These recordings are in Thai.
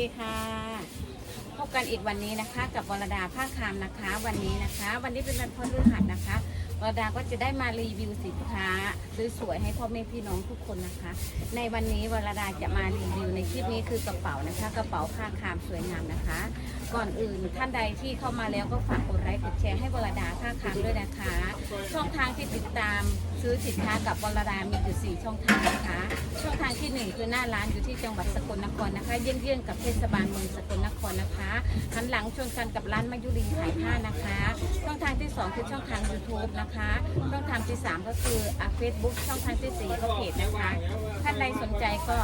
ดีค่ะ พบกันอีกวันนี้นะคะ กับวรดาภาคคามนะคะ วันนี้นะคะ วันนี้เป็นวันพฤหัสนะคะวรดาก็จะได้มารีวิวสินค้าสวยๆให้พ่อแม่พี่น้องทุกคนนะคะ ในวันนี้วรดาจะมารีวิวในคลิปนี้คือกระเป๋านะคะ กระเป๋าผ้าคามสวยงามนะคะ ก่อนอื่นท่านใดที่เข้ามาแล้วก็ฝากกดไลค์กดแชร์ให้วรดาผ้าคามด้วยนะคะ ช่องทางที่ติดตามซื้อสินค้ากับวรดามีอยู่สี่ช่องทางนะคะ ช่องทางที่หนึ่งคือหน้าร้านอยู่ที่จังหวัดสกลนครนะคะ เยื่องๆกับเทศบาลเมืองสกลนครนะคะหันหลังชนกันกับร้านมายุรีขายผ้านะคะ ช่องทางที่สองคือช่องทาง YouTube นะคะ ช่องทางที่สามก็คือเฟซบุ๊กช่องทางที่สี่ก็เพจนะคะ ท่านใดสนใจก็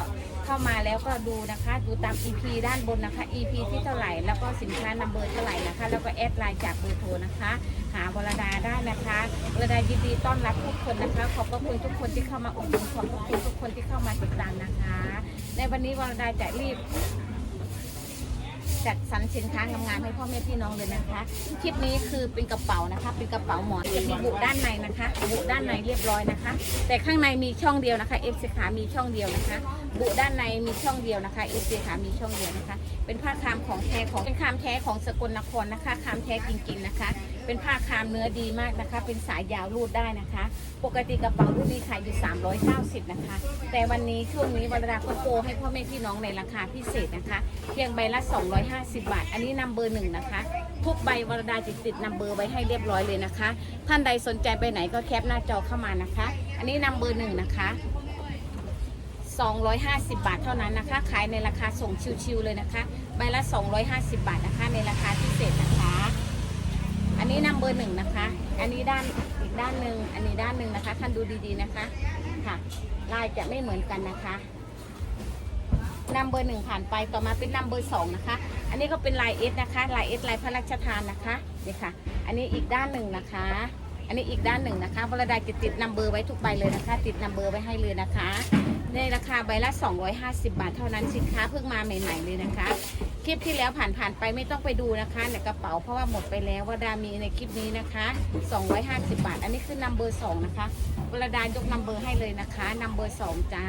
เข้ามาแล้วก็ดูนะคะดูตาม EP ด้านบนนะคะ EP ที่เท่าไหร่แล้วก็สินค้านัมเบอร์เท่าไหร่นะคะ แล้วก็แอดไลน์จากเบอร์โทรนะคะ หาวรดาได้นะคะวรดายินดีต้อนรับทุกคนนะคะ ขอบพระคุณทุกคนที่เข้ามาอุดหนุนขอบพระคุณทุกคนที่เข้ามาติดตามนะคะ ในวันนี้วรดาจะรีบ จัดสรรสินค้างามๆให้พ่อแม่พี่น้องเลยนะคะ คลิปนี้คือเป็นกระเป๋านะคะ เป็นกระเป๋าหมอนจะมีบุด้านในนะคะบุด้านในเรียบร้อยนะคะ แต่ข้างในมีช่องเดียวนะคะเอฟซีขามีช่องเดียวนะคะ บุด้านในมีช่องเดียวนะคะเอฟซีขามีช่องเดียวนะคะ เป็นผ้าคามของแท้ของเป็นคามแท้ของสกลนครนะคะคามแท้จริงๆนะคะ เป็นผ้าคามเนื้อดีมากนะคะ เป็นสายยาวรูดได้นะคะ ปกติกระเป๋ารุ่นนี้ขายอยู่ 390 นะคะ แต่วันนี้ช่วงนี้วรดาก็โปรให้พ่อแม่พี่น้องในราคาพิเศษนะคะ เพียงใบละ 250 บาท อันนี้นำเบอร์หนึ่งนะคะ ทุกใบวรดาจะติดนำเบอร์ไว้ให้เรียบร้อยเลยนะคะ ท่านใดสนใจไปไหนก็แคปหน้าจอเข้ามานะคะ อันนี้นำเบอร์หนึ่งนะคะ250 บาทเท่านั้นนะคะ ขายในราคาส่งชิวๆเลยนะคะ ใบละ 250 บาทนะคะ ในราคาพิเศษนะคะ นี้นำเบอร์หนึ่งนะคะ อันนี้ด้านอีกด้านหนึ่งอันนี้ด้านหนึ่งนะคะ ท่านดูดีๆนะคะ ค่ะ ลายจะไม่เหมือนกันนะคะนำเบอร์หนึ่งผ่านไปต่อมาเป็นนำเบอร์สองนะคะ อันนี้ก็เป็นลายเอสนะคะลายเอสลายพระราชทานนะคะนี่ค่ะ อันนี้อีกด้านหนึ่งนะคะ อันนี้อีกด้านหนึ่งนะคะวรดาจะติดนำเบอร์ไว้ทุกใบเลยนะคะ ติดนำเบอร์ไว้ให้เลยนะคะ ในราคาใบละ 250 บาทเท่านั้นสินค้าเพิ่งมาใหม่ๆเลยนะคะ คลิปที่แล้วผ่านๆไปไม่ต้องไปดูนะคะในกระเป๋าเพราะว่าหมดไปแล้ววรดามีในคลิปนี้นะคะ 250 บาท อันนี้คือนัมเบอร์สองนะคะวรดายกนัมเบอร์ให้เลยนะคะนัมเบอร์สองจ้า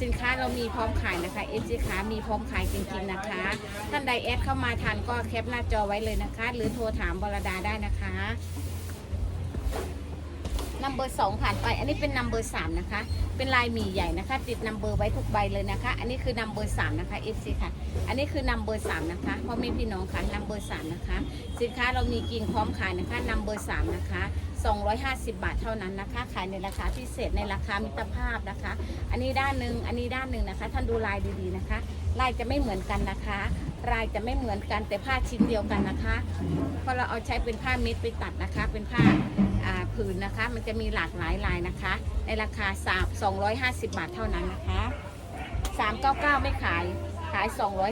สินค้าเรามีพร้อมขายนะคะเอฟซีขามีพร้อมขายจริงๆนะคะ ท่านใดแอดเข้ามาทันก็แคปหน้าจอไว้เลยนะคะ หรือโทรถามวรดาได้นะคะ นัมเบอร์สองผ่านไป อันนี้เป็นนัมเบอร์สามนะคะ เป็นลายหมี่ใหญ่นะคะ ติดนัมเบอร์ไว้ทุกใบเลยนะคะ อันนี้คือนัมเบอร์สามนะคะเอฟซีค่ะ อันนี้คือนัมเบอร์สามนะคะพ่อแม่พี่น้องค่ะนัมเบอร์สามนะคะ สินค้าเรามีกินพร้อมขายนะคะนัมเบอร์สามนะคะ250 บาทเท่านั้นนะคะ ขายในราคาพิเศษในราคามิตรภาพนะคะ อันนี้ด้านหนึ่งอันนี้ด้านหนึ่งนะคะ ท่านดูลายดีๆนะคะลายจะไม่เหมือนกันนะคะลายจะไม่เหมือนกันแต่ผ้าชิ้นเดียวกันนะคะเพราะเราเอาใช้เป็นผ้าเม็ดไปตัดนะคะ เป็นผ้าอ่า ผืนนะคะ มันจะมีหลากหลายลายนะคะ ในราคา250 บาทเท่านั้นนะคะ399 ไม่ขายขาย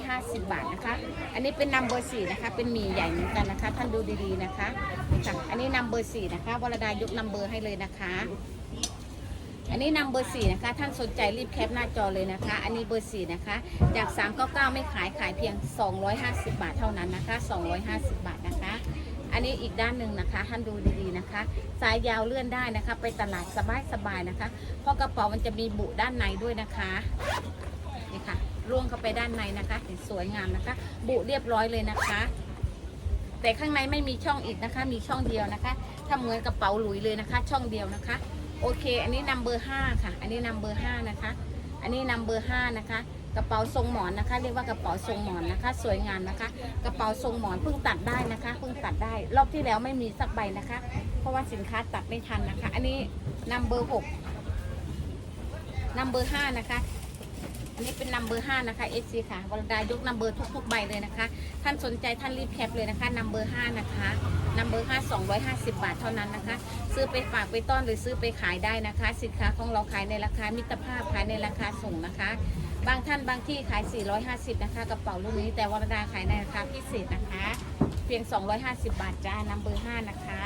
250 บาทนะคะ อันนี้เป็นนัมเบอร์สี่นะคะ เป็นหมี่ใหญ่เหมือนกันนะคะ ท่านดูดีๆนะคะนี่ค่ะอันนี้นัมเบอร์สี่นะคะวรดายกนัมเบอร์ให้เลยนะคะ อันนี้นำเบอร์สี่นะคะ ท่านสนใจรีบแคปหน้าจอเลยนะคะ อันนี้เบอร์สี่นะคะ จาก 399 ไม่ขายขายเพียง 250 บาทเท่านั้นนะคะ 250 บาทนะคะ อันนี้อีกด้านหนึ่งนะคะท่านดูดีๆนะคะ สายยาวเลื่อนได้นะคะ ไปตลาดสบายๆนะคะ เพราะกระเป๋ามันจะมีบุด้านในด้วยนะคะนี่ค่ะร่วงเข้าไปด้านในนะคะสวยงามนะคะ บุเรียบร้อยเลยนะคะ แต่ข้างในไม่มีช่องอีกนะคะ มีช่องเดียวนะคะถ้าเหมือนกระเป๋าหลุยเลยนะคะ ช่องเดียวนะคะ โอเค อันนี้นัมเบอร์ห้าค่ะ อันนี้นัมเบอร์ห้านะคะ อันนี้นัมเบอร์ห้านะคะ กระเป๋าทรงหมอนนะคะ เรียกว่ากระเป๋าทรงหมอนนะคะ สวยงามนะคะ กระเป๋าทรงหมอนเพิ่งตัดได้นะคะเพิ่งตัดได้ รอบที่แล้วไม่มีสักใบนะคะ เพราะว่าสินค้าตัดไม่ทันนะคะ อันนี้นัมเบอร์หกนัมเบอร์ห้านะคะ อันนี้เป็นนัมเบอร์ห้านะคะเอซีค่ะวรดายกนัมเบอร์ทุกๆใบเลยนะคะ ท่านสนใจท่านรีบแคปเลยนะคะนัมเบอร์ห้านะคะนัมเบอร์ห้าสองร้อยห้าสิบบาทเท่านั้นนะคะ ซื้อไปฝากไปต้อนหรือซื้อไปขายได้นะคะ สินค้าของเราขายในราคามิตรภาพขายในราคาส่งนะคะ บางท่านบางที่ขาย 450 นะคะกระเป๋ารุ่นนี้แต่วรดาขายในราคาพิเศษนะคะ เพียง 250 บาทจ้านัมเบอร์5นะคะ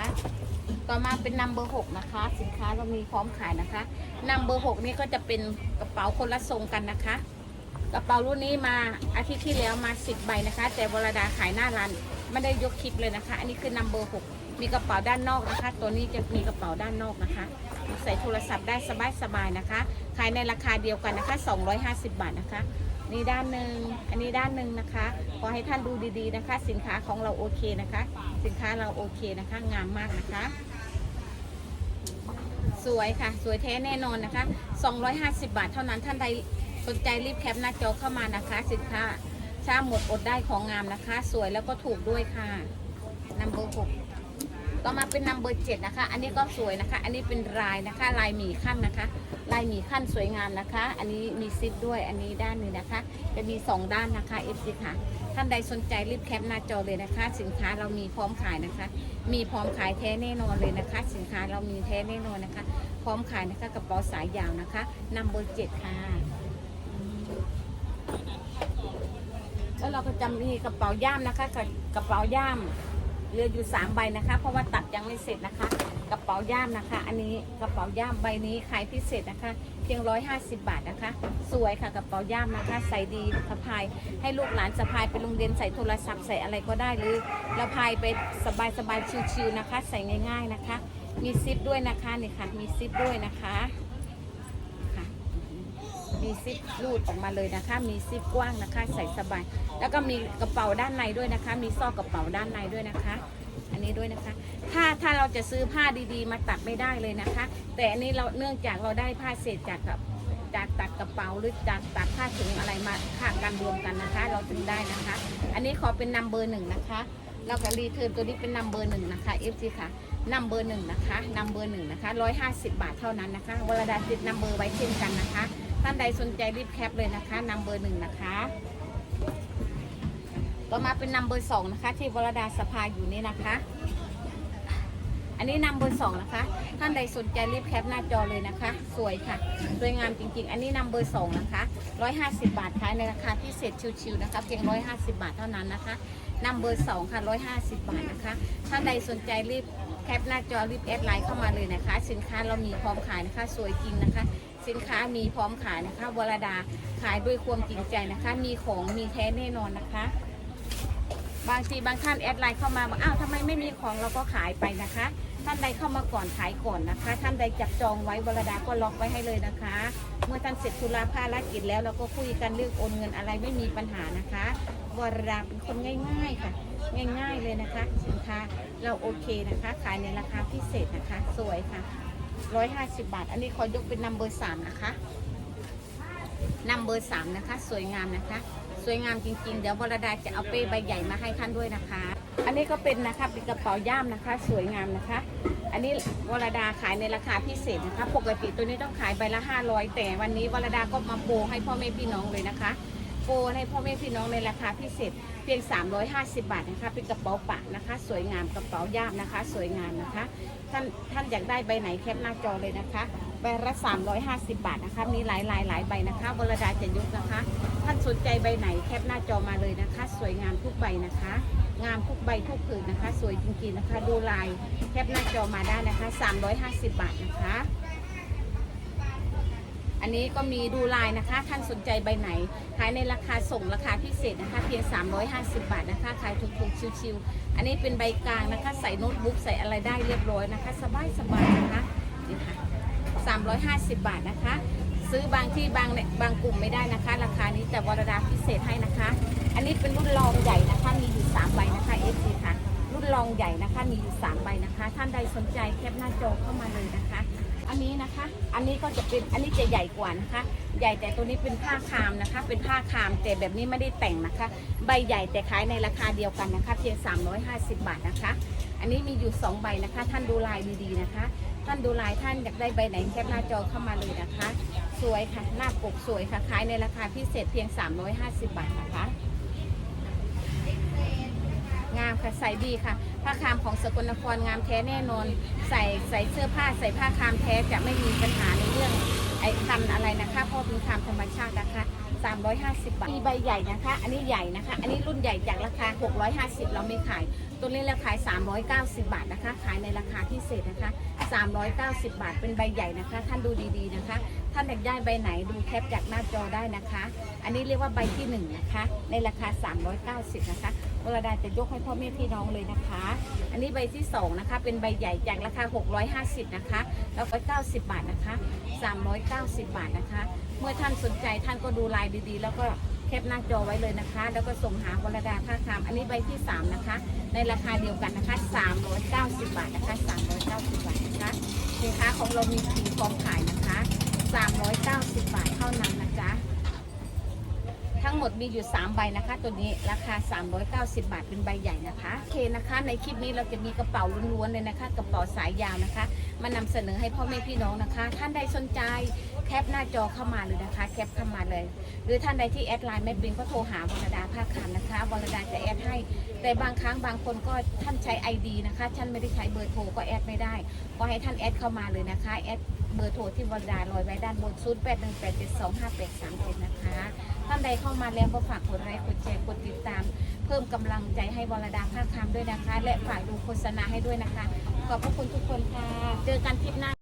ต่อมาเป็นนัมเบอร์6นะคะ สินค้าเรามีพร้อมขายนะคะนัมเบอร์6นี่ก็จะเป็นกระเป๋าคนละทรงกันนะคะ กระเป๋ารุ่นนี้มาอาทิตย์ที่แล้วมา10ใบนะคะ แต่วรดาขายหน้าร้านไม่ได้ยกคลิปเลยนะคะ อันนี้คือนัมเบอร์6มีกระเป๋าด้านนอกนะคะ ตัวนี้จะมีกระเป๋าด้านนอกนะคะ ใส่โทรศัพท์ได้สบายๆนะคะ ขายในราคาเดียวกันนะคะ 250 บาทนะคะ นี่ด้านหนึ่งอันนี้ด้านหนึ่งนะคะ ขอให้ท่านดูดีๆนะคะ สินค้าของเราโอเคนะคะ สินค้าเราโอเคนะคะ งามมากนะคะ สวยค่ะ สวยแท้แน่นอนนะคะ 250 บาทเท่านั้นท่านใดสนใจรีบแคปหน้าจอเข้ามานะคะ สินค้าช้าหมดอดได้ของงามนะคะ สวยแล้วก็ถูกด้วยค่ะนัมเบอร์หกต่อมาเป็นนัมเบอร์เจ็ดนะคะ อันนี้ก็สวยนะคะ อันนี้เป็นลายนะคะ ลายหมีขั้นนะคะ ลายหมีขั้นสวยงามนะคะ อันนี้มีซิปด้วยอันนี้ด้านหนึงนะคะ จะมี 2 ด้านนะคะ FC ค่ะ ท่านใดสนใจรีบแคปหน้าจอเลยนะคะ สินค้าเรามีพร้อมขายนะคะ มีพร้อมขายแท้แน่นอนเลยนะคะ สินค้าเรามีแท้แน่นอนนะคะ พร้อมขายนะคะกระเป๋าสายยาวนะคะนัมเบอร์เจ็ดค่ะแล้วเราก็จะมีกระเป๋าย่ามนะคะกับกระเป๋าย่ามเหลืออยู่สามใบนะคะ เพราะว่าตัดยังไม่เสร็จนะคะ กระเป๋าย่ามนะคะ อันนี้กระเป๋าย่ามใบนี้ขายพิเศษนะคะ เพียงร้อยห้าสิบบาทนะคะ สวยค่ะกระเป๋าย่ามนะคะ ใส่ดีสะพายให้ลูกหลานสะพายไปโรงเรียนใส่โทรศัพท์ใส่อะไรก็ได้หรือเราพายไปสบายสบายๆชิวๆนะคะ ใส่ง่าย ๆนะคะ มีซิปด้วยนะคะนี่ค่ะมีซิปด้วยนะคะมีซิปรูดออกมาเลยนะคะ มีซิปกว้างนะคะ ใส่สบาย แล้วก็มีกระเป๋าด้านในด้วยนะคะ มีซอกกระเป๋าด้านในด้วยนะคะ นี้ด้วยนะคะ ถ้าถ้าเราจะซื้อผ้าดีๆ มาตัดไม่ได้เลยนะคะ แต่อันนี้เราเนื่องจากเราได้ผ้าเศษจากกับจากตัดกระเป๋าหรือจากตัดผ้าถุงอะไรมาค่ากันรวมกันนะคะ เราถึงได้นะคะ อันนี้ขอเป็นนัมเบอร์หนึ่งนะคะเรากับรีเทิร์นตัวนี้เป็นนัมเบอร์หนึ่งนะคะ FG ค่ะนัมเบอร์หนึ่งนะคะนัมเบอร์หนึ่งนะคะร้อยห้าสิบบาทเท่านั้นนะคะวรดาติดนัมเบอร์ไว้เช่นกันนะคะ ท่านใดสนใจรีบแคปเลยนะคะนัมเบอร์หนึ่งนะคะ ต่อมาเป็นนัมเบอร์สองนะคะ ที่วรดาสภาอยู่นี่นะคะ อันนี้นัมเบอร์สองนะคะ ท่านใดสนใจรีบแคปหน้าจอเลยนะคะ สวยค่ะ สวยงามจริงๆ อันนี้นัมเบอร์สองนะคะร้อยห้าสิบบาทขายในราคาพิเศษชิวๆนะคะเพียงร้อยห้าสิบบาทเท่านั้นนะคะนัมเบอร์สองค่ะร้อยห้าสิบบาทนะคะ ท่านใดสนใจรีบแคปหน้าจอรีบแอดไลน์เข้ามาเลยนะคะ สินค้าเรามีพร้อมขายนะคะ สวยจริงนะคะสินค้ามีพร้อมขายนะคะวรดาขายด้วยความจริงใจนะคะ มีของมีแท้แน่นอนนะคะ บางทีบางท่านแอดไลน์เข้ามาบอกอ้าวทำไมไม่มีของเราก็ขายไปนะคะ ท่านใดเข้ามาก่อนขายก่อนนะคะ ท่านใดจับจองไว้วรดาก็ล็อกไว้ให้เลยนะคะ เมื่อท่านเสร็จธุระภารกิจแล้วเราก็คุยกันเรื่องโอนเงินอะไรไม่มีปัญหานะคะวรดาเป็นคนง่ายๆค่ะ ง่ายๆเลยนะคะ สินค้าเราโอเคนะคะ ขายในราคาพิเศษนะคะ สวยค่ะ 150 บาท อันนี้ขอยกเป็นนัมเบอร์สามนะคะนัมเบอร์สามนะคะ สวยงามนะคะ สวยงามจริงๆ เดี๋ยววรดาจะเอาเป้ใบใหญ่มาให้ท่านด้วยนะคะ อันนี้ก็เป็นนะคะเป็นกระเป๋าย่ามนะคะ สวยงามนะคะ อันนี้วรดาขายในราคาพิเศษนะคะ ปกติตัวนี้ต้องขายใบละ 500 แต่วันนี้วรดาก็มาโปรให้พ่อแม่พี่น้องเลยนะคะโปรให้พ่อแม่พี่น้องในราคาพิเศษเพียง 350 บาทนะคะเป็นกระเป๋าปะนะคะ สวยงามกระเป๋าย่ามนะคะ สวยงามนะคะ ท่านท่านอยากได้ใบไหนแคปหน้าจอเลยนะคะ ใบละ350 บาทนะคะ มีหลายหลายหลายใบนะคะวรดาจะยุกนะคะ ท่านสนใจใบไหนแคปหน้าจอมาเลยนะคะ สวยงามทุกใบนะคะ งามทุกใบทุกผืนนะคะ สวยจริงๆนะคะ ดูลายแคปหน้าจอมาได้นะคะ 350 บาทนะคะ อันนี้ก็มีดูลายนะคะ ท่านสนใจใบไหน ขายในราคาส่งราคาพิเศษนะคะ เพียง 350 บาทนะคะขายถูกๆชิวๆอันนี้เป็นใบกลางนะคะ ใส่โน้ตบุ๊กใส่อะไรได้เรียบร้อยนะคะ สบายๆนะคะนี่ค่ะ 350 บาทนะคะ ซื้อบางที่บางเนี่ยบางกลุ่มไม่ได้นะคะ ราคานี้แต่วรดาพิเศษให้นะคะ อันนี้เป็นรุ่นรองใหญ่นะคะ มีอยู่3ใบนะคะ FC ค่ะ รุ่นรองใหญ่นะคะ มีอยู่3ใบนะคะ ท่านใดสนใจแคปหน้าจอเข้ามาเลยนะคะ อันนี้นะคะ อันนี้ก็จะเป็น อันนี้จะใหญ่กว่านะคะ ใหญ่แต่ตัวนี้เป็นผ้าคามนะคะ เป็นผ้าคามแต่แบบนี้ไม่ได้แต่งนะคะ ใบใหญ่แต่ขายในราคาเดียวกันนะคะ เพียง 350 บาทนะคะ อันนี้มีอยู่ 2 ใบนะคะ ท่านดูลายดีๆนะคะ ท่านดูลายท่านอยากได้ใบไหนแคปหน้าจอเข้ามาเลยนะคะ สวยค่ะหน้าปกสวยค่ะขายในราคาพิเศษเพียง 350 บาทนะคะ งามค่ะใส่ดีค่ะผ้าคามของสกลนครงามแท้แน่นอน ใส่ใส่เสื้อผ้าใส่ผ้าคามแท้จะไม่มีปัญหาในเรื่องไอ้คันอะไรนะคะเพราะเป็นคามธรรมชาตินะคะ350 บาทมีใบใหญ่นะคะ อันนี้ใหญ่นะคะ อันนี้รุ่นใหญ่จากราคา 650 เราไม่ขาย ตัวนี้เราขาย 390 บาทนะคะ ขายในราคาพิเศษนะคะ 390 บาทเป็นใบใหญ่นะคะ ท่านดูดีๆนะคะ ท่านอยากได้ใบไหนดูแคปจากหน้าจอได้นะคะ อันนี้เรียกว่าใบที่หนึ่งนะคะ ในราคา 390 นะคะวรดาจะยกให้พ่อแม่พี่น้องเลยนะคะ อันนี้ใบที่สองนะคะ เป็นใบใหญ่จากราคา 650 นะคะแล้วก็90 บาทนะคะ 390 บาทนะคะ เมื่อท่านสนใจท่านก็ดูลายดีๆ แล้วก็ แคปหน้าจอไว้เลยนะคะ แล้วก็ส่งหาวรดาผ้าคามอันนี้ใบที่ 3 นะคะ ในราคาเดียวกันนะคะ 390 บาทนะคะ 390 บาทนะคะสินค้าของเรามีสีพร้อมขายนะคะ 390 บาทเท่านั้นนะจ๊ะทั้งหมดมีอยู่ 3 ใบนะคะ ตัวนี้ราคา 390 บาทเป็นใบใหญ่นะคะโอเคนะคะ ในคลิปนี้เราจะมีกระเป๋าล้วนๆเลยนะคะ กระเป๋าสายยาวนะคะ มานำเสนอให้พ่อแม่พี่น้องนะคะ ท่านใดสนใจ แคปหน้าจอเข้ามาเลยนะคะ แคปเข้ามาเลย หรือท่านใดที่แอดไลน์แม่บินก็โทรหาวรดาภาคคำนะคะวรดาจะแอดให้ แต่บางครั้งบางคนก็ท่านใช้ ID นะคะท่านไม่ได้ใช้เบอร์โทรก็แอดไม่ได้ ก็ให้ท่านแอดเข้ามาเลยนะคะแอดเบอร์โทรที่วรดาลอยไว้ด้านบน0 8 1 8 7 2 5 8 3 7นะคะ ท่านใดเข้ามาแล้วก็ฝากกดไลค์กดแชร์กดติดตาม เพิ่มกำลังใจให้วรดาภาคคำด้วยนะคะ และฝากดูโฆษณาให้ด้วยนะคะ ขอบพระคุณทุกคนค่ะ เจอกันคลิปหน้า